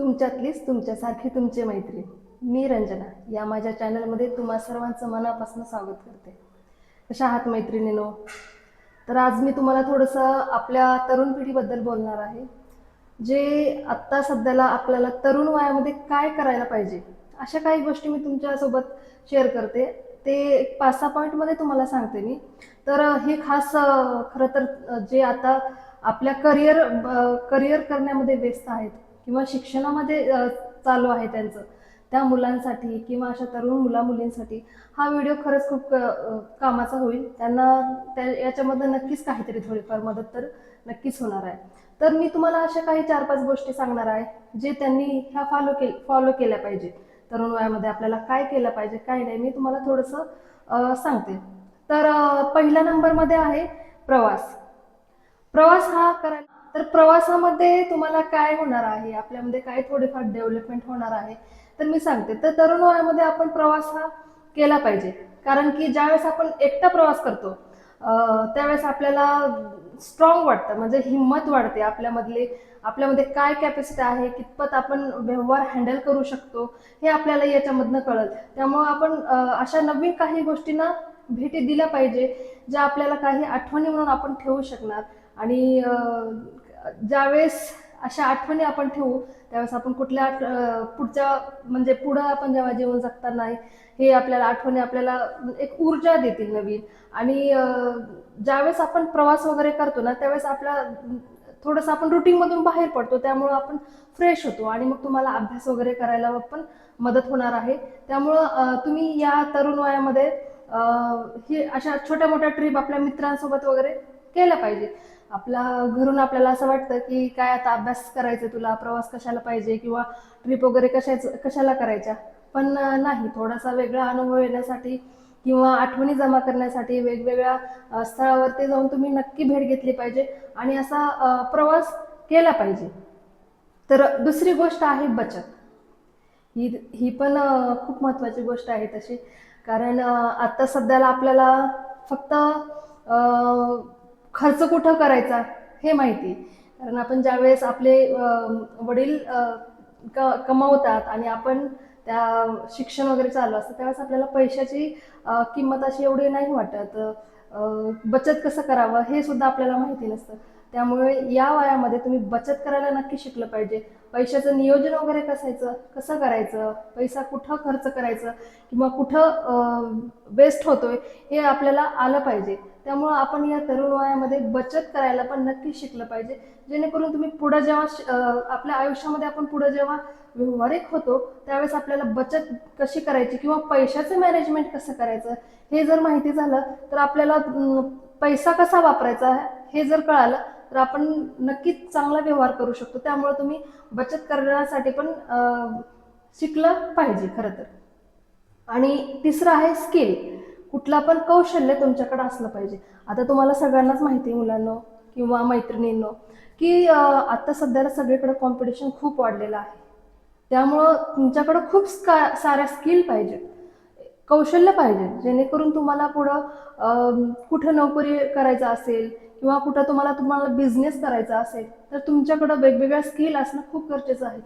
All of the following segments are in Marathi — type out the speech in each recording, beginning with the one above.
तुमच्यातलीच तुमच्यासारखी तुमची मैत्री मी रंजना या माझ्या चॅनलमध्ये तुम्हा सर्वांचं मनापासून स्वागत करते. कशा आहात मैत्रिणीनो? तर आज मी तुम्हाला थोडंसं आपल्या तरुण पिढीबद्दल बोलणार आहे. जे आत्ता सध्याला आपल्याला तरुण वयामध्ये काय करायला पाहिजे अशा काही गोष्टी मी तुमच्यासोबत शेअर करते. ते एक पाच सहा पॉईंटमध्ये तुम्हाला सांगते मी. तर हे खास खरं तर जे आता आपल्या करिअर करिअर करण्यामध्ये व्यस्त आहेत किंवा शिक्षणामध्ये चालू आहे त्यांचं. त्या मुलांसाठी किंवा अशा तरुण मुला मुलींसाठी हा व्हिडिओ खरंच खूप कामाचा होईल. त्यांना त्या याच्यामध्ये नक्कीच काहीतरी थोडीफार मदत तर नक्कीच होणार आहे. तर मी तुम्हाला अशा काही चार पाच गोष्टी सांगणार आहे जे त्यांनी ह्या फॉलो के फॉलो केल्या पाहिजे. तरुण वयामध्ये आपल्याला काय केलं पाहिजे काय नाही मी तुम्हाला थोडंसं सांगते. तर पहिल्या नंबरमध्ये आहे प्रवास. प्रवास हा करायला तर प्रवासामध्ये तुम्हाला काय होणार आहे? आपल्यामध्ये काय थोडेफार डेव्हलपमेंट होणार आहे? तर मी सांगते. तर तरुण वयामध्ये आपण प्रवास हा केला पाहिजे. कारण की ज्यावेळेस आपण एकटा प्रवास करतो त्यावेळेस आपल्याला स्ट्रॉंग वाटतं. म्हणजे हिंमत वाढते आपल्यामधले आपल्यामध्ये काय कॅपॅसिटी आहे कितपत आपण व्यवहार हँडल करू शकतो हे आपल्याला याच्यामधनं कळत. त्यामुळं आपण अशा नवीन काही गोष्टींना भेटी दिल्या पाहिजे ज्या आपल्याला काही आठवणी म्हणून आपण ठेवू शकणार. आणि ज्यावेळेस अशा आठवणी आपण ठेवू त्यावेळेस आपण कुठल्या पुढच्या म्हणजे पुढं आपण जेव्हा जीवन जगताना हे आपल्याला आठवणी आपल्याला एक ऊर्जा देतील नवीन. आणि ज्यावेळेस आपण प्रवास वगैरे करतो ना त्यावेळेस आपला थोडंसं आपण रुटीनमधून बाहेर पडतो त्यामुळं आपण फ्रेश होतो आणि मग तुम्हाला अभ्यास वगैरे करायला पण मदत होणार आहे. त्यामुळं तुम्ही या तरुण वयामध्ये हे अशा छोट्या मोठ्या ट्रिप आपल्या मित्रांसोबत वगैरे केल्या पाहिजे. आपला घरून आपल्याला असं वाटतं की काय आता अभ्यास करायचा तुला प्रवास कशाला पाहिजे किंवा ट्रिप वगैरे कशाच कशाला करायच्या? पण नाही थोडासा वेगळा अनुभव येण्यासाठी किंवा आठवणी जमा करण्यासाठी वेगवेगळ्या स्थळावरती जाऊन तुम्ही नक्की भेट घेतली पाहिजे आणि असा प्रवास केला पाहिजे. तर दुसरी गोष्ट आहे बचत. ही ही पण खूप महत्त्वाची गोष्ट आहे तशी. कारण आत्ता आता सध्याला आपल्याला फक्त खर्च कुठं करायचा हे माहिती. कारण आपण ज्यावेळेस आपले वडील क कमावतात आणि आपण त्या शिक्षण वगैरे चालू असतं त्यावेळेस आपल्याला पैशाची किंमत अशी एवढी नाही वाटत. बचत कसं करावं हे सुद्धा आपल्याला माहिती नसतं. त्यामुळे या वयामध्ये तुम्ही बचत करायला नक्की शिकलं पाहिजे. पैशाचं नियोजन वगैरे कसायचं कसं करायचं पैसा कुठं खर्च करायचं किंवा कुठं वेस्ट होतोय हे आपल्याला आलं पाहिजे. त्यामुळं आपण या तरुण वयामध्ये बचत करायला पण नक्की शिकलं पाहिजे. जेणेकरून तुम्ही पुढं जेव्हा श- आपल्या आयुष्यामध्ये आपण पुढं जेव्हा व्यवहारिक होतो त्यावेळेस आपल्याला बचत कशी करायची किंवा पैशाचं मॅनेजमेंट कसं करायचं हे जर माहिती झालं तर आपल्याला पैसा कसा वापरायचा हे जर कळालं तर आपण नक्कीच चांगला व्यवहार करू शकतो. त्यामुळे तुम्ही बचत करण्यासाठी पण शिकलं पाहिजे खरं तर. आणि तिसरं आहे स्किल. कुठला पण कौशल्य तुमच्याकडे असलं पाहिजे. आता तुम्हाला सगळ्यांनाच माहिती आहे मुलांनो किंवा मैत्रिणींनो की आता सध्याला सगळीकडे कॉम्पिटिशन खूप वाढलेलं आहे. त्यामुळं तुमच्याकडं खूप स्का साऱ्या स्किल पाहिजे. कौशल्य पाहिजे जेणेकरून तुम्हाला पुढं कुठं नोकरी करायचं असेल किंवा कुठं तुम्हाला तुम्हाला बिझनेस करायचा असेल तर तुमच्याकडं वेगवेगळ्या स्किल असणं खूप गरजेचं आहे.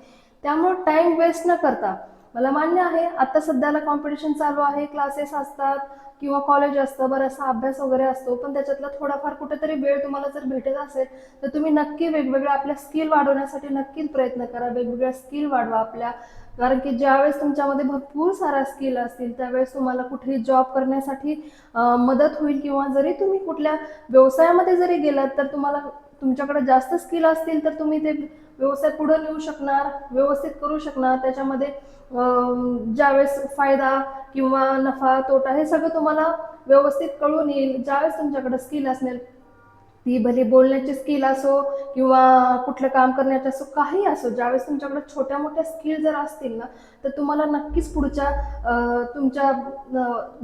त्यामुळं टाईम वेस्ट न करता मला मान्य आहे आता सध्याला कॉम्पिटिशन चालू आहे क्लासेस असतात किंवा कॉलेज असतं बराचसा अभ्यास वगैरे असतो पण त्याच्यातला थोडाफार कुठेतरी वेळ तुम्हाला जर भेटत असेल तर तुम्ही नक्की वेगवेगळ्या आपल्या स्किल वाढवण्यासाठी नक्कीच प्रयत्न करा वेगवेगळ्या स्किल वाढवा आपल्या. कारण की ज्यावेळेस तुमच्यामध्ये भरपूर सारा स्किल असतील त्यावेळेस तुम्हाला कुठेही जॉब करण्यासाठी मदत होईल किंवा जरी तुम्ही कुठल्या व्यवसायामध्ये जरी गेलात तर तुम्हाला तुमच्याकडे जास्त स्किल असतील तर तुम्ही ते व्यवसाय पुढे नेऊ शकणार व्यवस्थित करू शकणार त्याच्यामध्ये ज्यावेळेस फायदा किंवा नफा तोटा हे सगळं तुम्हाला व्यवस्थित कळून येईल. ज्यावेळेस तुमच्याकडे स्किल असेल ती भले बोलण्याची स्किल असो किंवा कुठलं काम करण्याची असो काही असो ज्यावेळेस तुमच्याकडे छोट्या मोठ्या स्किल जर असतील ना तर तुम्हाला नक्कीच पुढच्या तुमच्या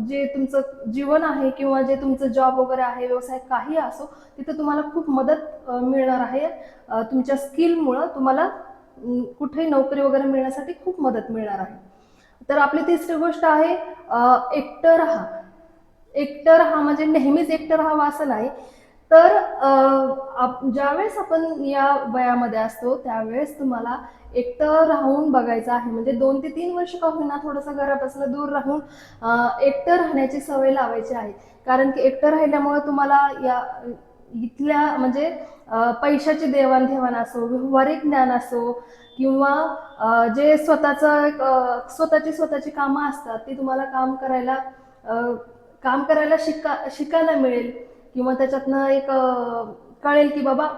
जे तुमचं जीवन आहे किंवा जे तुमचं जॉब वगैरे आहे व्यवसाय काही असो तिथं तुम्हाला खूप मदत मिळणार आहे. तुमच्या स्किलमुळं तुम्हाला कुठेही नोकरी वगैरे मिळण्यासाठी खूप मदत मिळणार आहे. तर आपली तिसरी गोष्ट आहे एकटं राहा. एकटं राहा म्हणजे नेहमीच एकटं राहावं असं नाही. तर आप- ज्यावेळेस आपण या वयामध्ये असतो त्यावेळेस तुम्हाला एकटं राहून बघायचं आहे. म्हणजे दोन ते तीन वर्ष का होईना थोडंसं घरापासून दूर राहून एकटं राहण्याची सवय लावायची आहे. कारण की एकटं राहिल्यामुळे तुम्हाला या इथल्या म्हणजे पैशाची देवाणघेवाण असो व्यवहारिक ज्ञान असो किंवा जे स्वतःचं एक, स्वतःची स्वतःची कामं असतात ती तुम्हाला काम करायला काम करायला शिका शिकायला मिळेल. किंवा त्याच्यातनं एक कळेल की बाबा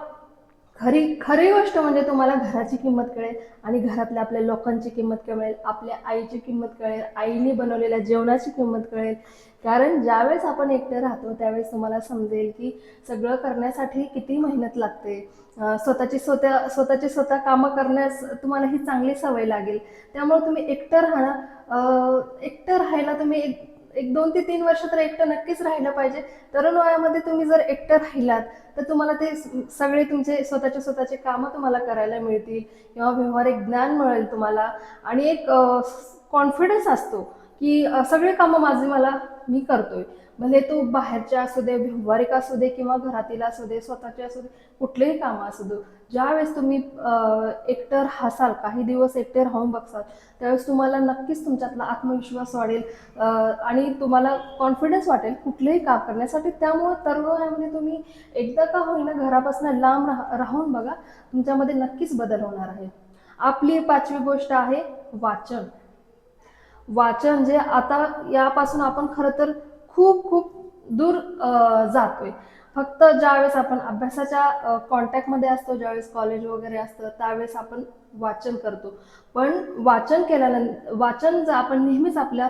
खरी खरी गोष्ट म्हणजे तुम्हाला घराची किंमत कळेल आणि घरातल्या आपल्या लोकांची किंमत कळेल आपल्या आईची किंमत कळेल आईने बनवलेल्या जेवणाची किंमत कळेल. कारण ज्यावेळेस आपण एकटे राहतो त्यावेळेस तुम्हाला समजेल की सगळं करण्यासाठी किती मेहनत लागते. स्वतःची स्वतः स्वतःची स्वतः कामं करण्यास तुम्हाला ही चांगली सवय लागेल. त्यामुळे तुम्ही एकटं राहणं एकटं राहायला तुम्ही एक एक दोन ते तीन वर्ष तर एकटं नक्कीच राहिलं पाहिजे. तरुण वयामध्ये तुम्ही जर एकटं राहिलात तर तुम्हाला ते सगळे तुमचे स्वतःचे स्वतःचे कामं तुम्हाला करायला मिळतील किंवा व्यवहारिक ज्ञान मिळेल तुम्हाला. आणि एक कॉन्फिडन्स असतो की सगळे कामं माझी मला मी करतोय. भले तो बाहेरचे असू दे व्यवहारिक असू दे किंवा घरातील असू दे स्वतःचे असू दे कुठलेही कामं असू दे ज्यावेळेस तुम्ही अ, एकटं राहसाल काही दिवस एकटे राहून बघसाल त्यावेळेस तुम्हाला नक्कीच तुमच्यातला आत्मविश्वास वाढेल आणि तुम्हाला कॉन्फिडन्स वाटेल कुठलेही काम करण्यासाठी. त्यामुळे तरुण वयामध्ये तुम्ही एकदा का होईना घरापासून लांब राह राहून बघा तुमच्यामध्ये नक्कीच बदल होणार आहे. आपली पाचवी गोष्ट आहे वाचन. वाचन जे आता यापासून आपण खरं तर खूप खूप दूर जातोय. फक्त ज्यावेळेस आपण अभ्यासाच्या कॉन्टॅक्टमध्ये असतो ज्यावेळेस कॉलेज वगैरे असतं त्यावेळेस आपण वाचन करतो. पण वाचन केल्यानंतर वाचन जर आपण नेहमीच आपल्या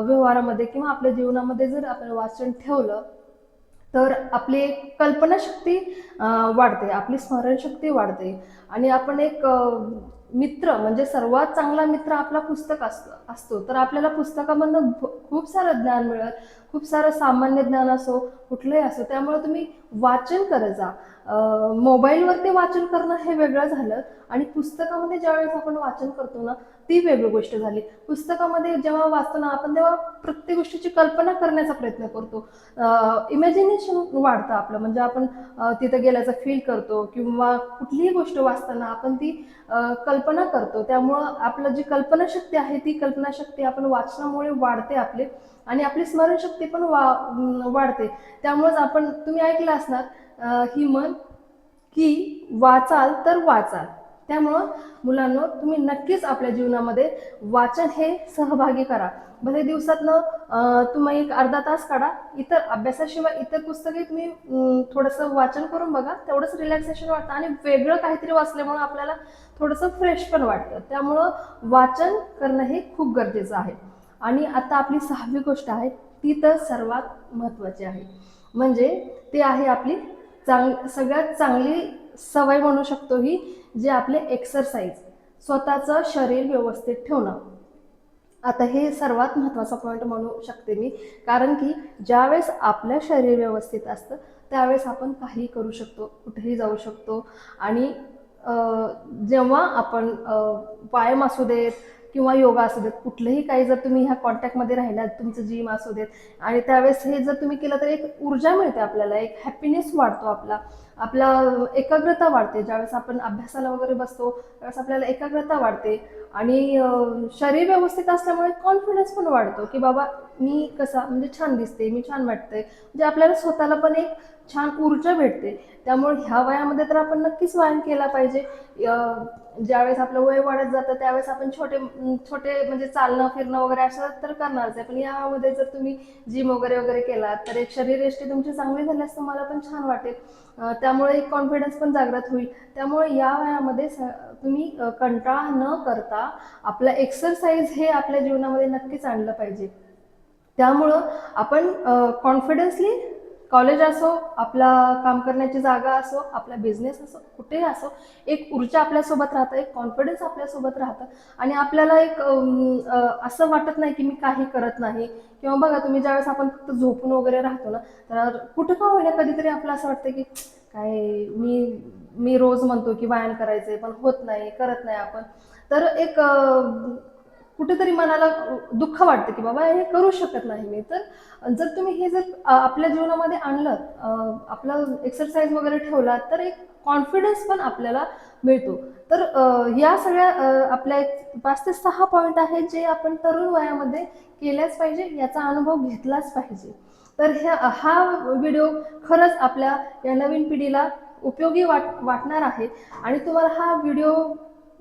व्यवहारामध्ये किंवा आपल्या जीवनामध्ये जर आपण वाचन ठेवलं तर आपली कल्पनाशक्ती वाढते आपली स्मरणशक्ती वाढते. आणि आपण एक मित्र म्हणजे सर्वात चांगला मित्र आपला पुस्तक असतो असतो. तर आपल्याला पुस्तकामधनं खूप सारं ज्ञान मिळत खूप सारं सामान्य ज्ञान असो कुठलंही असो त्यामुळे तुम्ही वाचन करत जा. मोबाईलवरती वाचन करणं हे वेगळं झालं आणि पुस्तकामध्ये ज्यावेळेस आपण वाचन करतो ना ती वेगळी गोष्ट झाली. पुस्तकामध्ये जेव्हा वाचतो ना आपण तेव्हा प्रत्येक गोष्टीची कल्पना करण्याचा प्रयत्न करतो. इमॅजिनेशन वाढतं आपलं. म्हणजे आपण तिथं गेल्याचं फील करतो किंवा कुठलीही गोष्ट असताना आपण ती कल्पना करतो. त्यामुळं आपलं जी कल्पनाशक्ती आहे ती कल्पनाशक्ती आपण वाचनामुळे वाढते आपली आणि आपली स्मरणशक्ती पण वा वाढते. त्यामुळेच आपण तुम्ही ऐकलं असणार ही म्हण की वाचाल तर वाचाल. त्यामुळं मुलांनो तुम्ही नक्कीच आपल्या जीवनामध्ये वाचन हे सहभागी करा. भले दिवसातनं तुम्ही एक अर्धा तास काढा इतर अभ्यासाशिवाय इतर पुस्तके तुम्ही थोडंसं वाचन करून बघा तेवढंच रिलॅक्सेशन वाटतं आणि वेगळं काहीतरी वाचल्यामुळं आपल्याला थोडंसं फ्रेश पण वाटतं. त्यामुळं वाचन करणं हे खूप गरजेचं आहे. आणि आता आपली सहावी गोष्ट आहे ती तर सर्वात महत्त्वाची आहे. म्हणजे ते आहे आपली चांग सगळ्यात चांगली सवय म्हणू शकतो ही जे आपले एक्सरसाइज स्वतःचं शरीर व्यवस्थित ठेवणं. आता हे सर्वात महत्त्वाचा पॉईंट म्हणू शकते मी कारण की ज्यावेळेस आपलं शरीर व्यवस्थित असतं त्यावेळेस आपण काही करू शकतो कुठेही जाऊ शकतो. आणि जेव्हा आपण अं, व्यायाम असू देत किंवा योगा असू देत कुठलंही काही जर तुम्ही ह्या कॉन्टॅक्टमध्ये राहिलात तुमचं जिम असू देत आणि त्यावेळेस हे जर तुम्ही केलं तर एक ऊर्जा मिळते आपल्याला एक हॅपीनेस वाढतो आपला. आपला एकाग्रता वाढते. ज्यावेळेस आपण अभ्यासाला वगैरे बसतो त्यावेळेस आपल्याला एकाग्रता वाढते. आणि शरीर व्यवस्थित असल्यामुळे कॉन्फिडन्स पण वाढतो की बाबा मी कसा म्हणजे छान दिसते मी छान वाटते म्हणजे आपल्याला स्वतःला पण एक छान ऊर्जा भेटते. त्यामुळे ह्या वयामध्ये तर आपण नक्कीच व्यायाम केला पाहिजे. ज्यावेळेस आपलं वय वाढत जातं त्यावेळेस आपण छोटे छोटे म्हणजे चालणं फिरणं वगैरे असं तर करणारच आहे. पण यामध्ये जर तुम्ही जिम वगैरे वगैरे केलात तर एक शरीरयष्टी तुमची चांगली झाल्यास तुम्हाला पण छान वाटेल. त्यामुळे एक कॉन्फिडन्स पण जागृत होईल. त्यामुळे या वयामध्ये तुम्ही कंटाळा न करता आपला एक्सरसाइज हे आपल्या जीवनामध्ये नक्कीच आणलं पाहिजे. त्यामुळं आपण कॉन्फिडन्सली कॉलेज असो आपला काम करण्याची जागा असो आपला बिझनेस असो कुठेही असो एक ऊर्जा आपल्यासोबत राहतं एक कॉन्फिडन्स आपल्यासोबत राहतं. आणि आपल्याला एक असं वाटत नाही की मी काही करत नाही. किंवा बघा तुम्ही ज्यावेळेस आपण फक्त झोपून वगैरे राहतो ना तर कुठं का होईना कधीतरी आपलं असं वाटतं की काय मी मी रोज म्हणतो की व्यायाम करायचे पण होत नाही करत नाही आपण. तर एक कुठेतरी मनाला दुःख वाटतं की बाबा हे करू शकत नाही मी. तर जर तुम्ही हे जर आपल्या जीवनामध्ये आणलं आपला एक्सरसाइज वगैरे ठेवला तर एक कॉन्फिडन्स पण आपल्याला मिळतो. तर या सगळ्या आपल्या एक पाच ते सहा पॉईंट आहेत जे आपण तरुण वयामध्ये केल्याच पाहिजे याचा अनुभव घेतलाच पाहिजे. तर ह्या हा व्हिडिओ खरंच आपल्या या नवीन पिढीला उपयोगी वाट वाटणार आहे. आणि तुम्हाला हा व्हिडिओ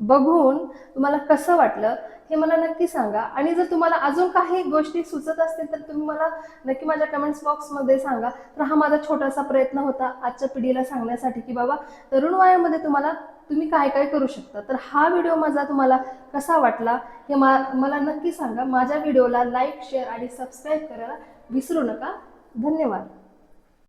बघून तुम्हाला कसं वाटलं हे मला नक्की सांगा. आणि जर तुम्हाला अजून काही गोष्टी सुचत असतील तर तुम्ही मला नक्की माझ्या कमेंट्स बॉक्समध्ये सांगा. तर हा माझा छोटासा प्रयत्न होता आजच्या पिढीला सांगण्यासाठी की बाबा तरुण वयामध्ये तुम्हाला तुम्ही काय काय करू शकता? तर हा व्हिडिओ माझा तुम्हाला कसा वाटला हे मा मला नक्की सांगा. माझ्या व्हिडिओला लाईक शेअर आणि सबस्क्राईब करायला विसरू नका. धन्यवाद.